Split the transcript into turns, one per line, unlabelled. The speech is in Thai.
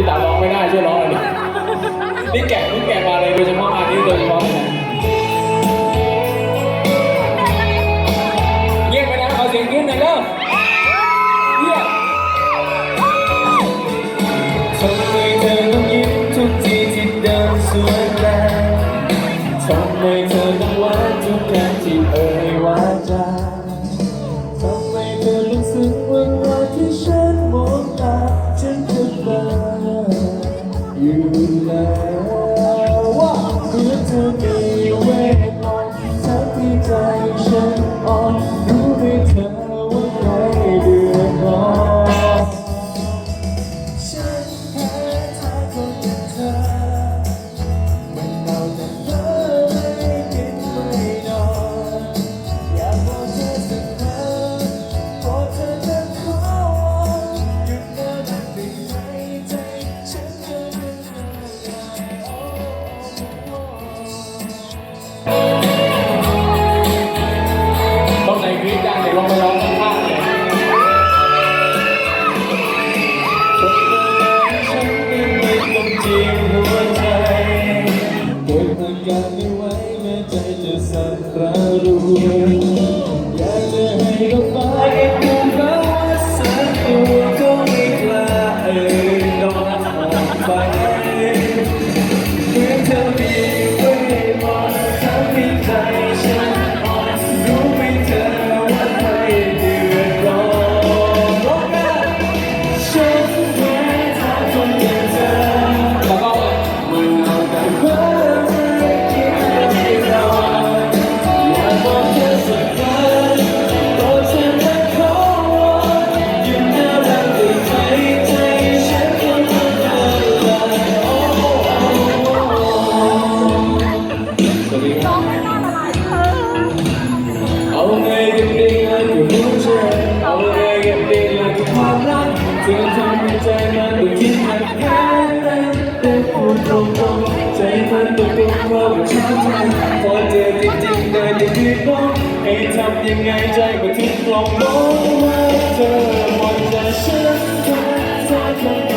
พี่ตาร้องไม่ได้ช่วยร้องหน่อยนี่แกะนี่แกะมาเลยโดยเฉพาะอันนี้โดยเฉพาะเงียบไองขึ้นหน่เงียบทำไมเธอต้องยิ้มทุกเดิกัเารที่เอ่ยวาจา ಸಂಪ್ರರು เอาไงกันดีเลยกับหัวใจเอาไงกันดีเลยกับความรักถึงทำให้ใจมันดูคิดมันแค่เไหนเด้พูดตรงๆใจมันตกลงว่ามันช้าทันพอเจอจริงๆได้ยังดีต้องให้ทำยังไงใจก็ทิ้งลงมองว่าเธอหมดใจฉันแค่เธอ